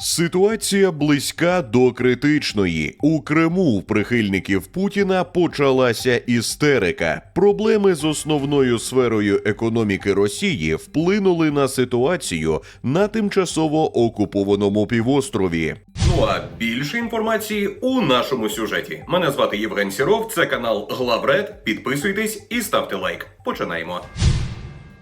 Ситуація близька до критичної. У Криму в прихильників Путіна почалася істерика. Проблеми з основною сферою економіки Росії вплинули на ситуацію на тимчасово окупованому півострові. Ну а більше інформації у нашому сюжеті. Мене звати Євген Сіров, це канал Главред. Підписуйтесь і ставте лайк. Починаємо.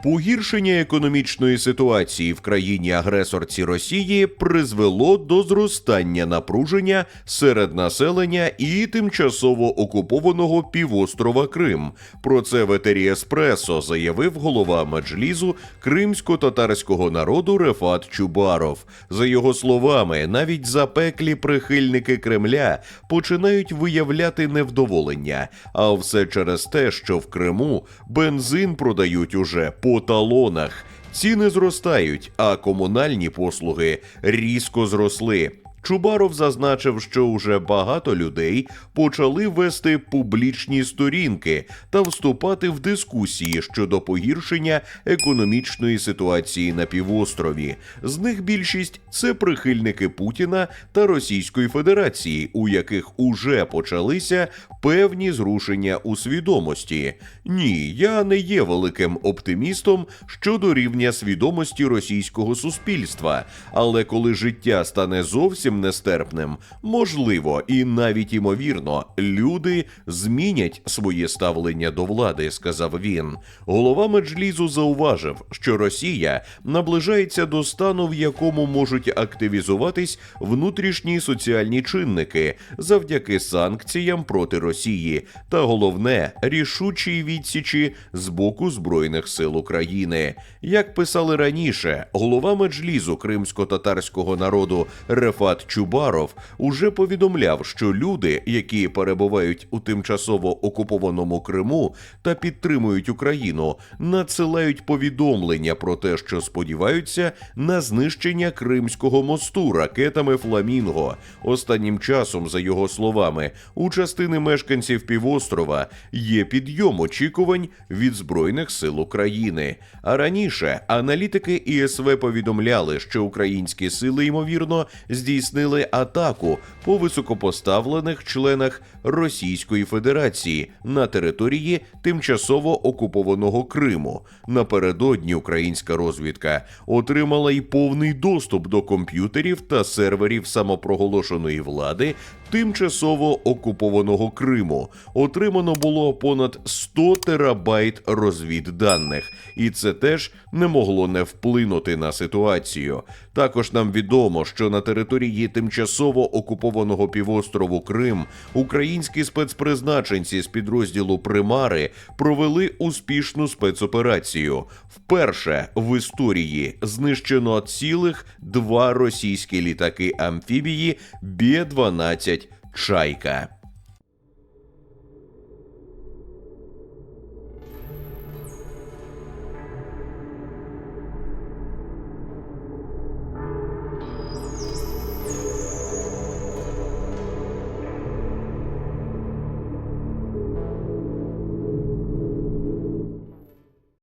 Погіршення економічної ситуації в країні-агресорці Росії призвело до зростання напруження серед населення і тимчасово окупованого півострова Крим. Про це в етері Еспресо заявив голова Меджлізу кримсько-татарського народу Рефат Чубаров. За його словами, навіть запеклі прихильники Кремля починають виявляти невдоволення, а все через те, що в Криму бензин продають уже по талонах. Ціни зростають, а комунальні послуги різко зросли. Чубаров зазначив, що уже багато людей почали вести публічні сторінки та вступати в дискусії щодо погіршення економічної ситуації на півострові. З них більшість це прихильники Путіна та Російської Федерації, у яких уже почалися певні зрушення у свідомості. Ні, я не є великим оптимістом щодо рівня свідомості російського суспільства, але коли життя стане зовсім нестерпним, можливо і навіть імовірно, люди змінять своє ставлення до влади, сказав він. Голова Меджлізу зауважив, що Росія наближається до стану, в якому можуть активізуватись внутрішні соціальні чинники завдяки санкціям проти Росії, та головне рішучій відсічі з боку збройних сил України. Як писали раніше, голова Меджлізу кримсько-татарського народу Рефат Чубаров уже повідомляв, що люди, які перебувають у тимчасово окупованому Криму та підтримують Україну, надсилають повідомлення про те, що сподіваються на знищення Кримського мосту ракетами Фламінго. Останнім часом, за його словами, у частини мешканців півострова є підйом очікувань від збройних сил України. А раніше аналітики ІСВ повідомляли, що українські сили ймовірно здійснили атаку по високопоставлених членах Російської Федерації на території тимчасово окупованого Криму. Напередодні українська розвідка отримала й повний доступ до комп'ютерів та серверів самопроголошеної влади тимчасово окупованого Криму. Отримано було понад 100 терабайт розвідданих, і це теж не могло не вплинути на ситуацію. Також нам відомо, що на території тимчасово окупованого півострову Крим українські спецпризначенці з підрозділу Примари провели успішну спецоперацію. Вперше в історії знищено цілих два російські літаки амфібії Бє-12 Чайка.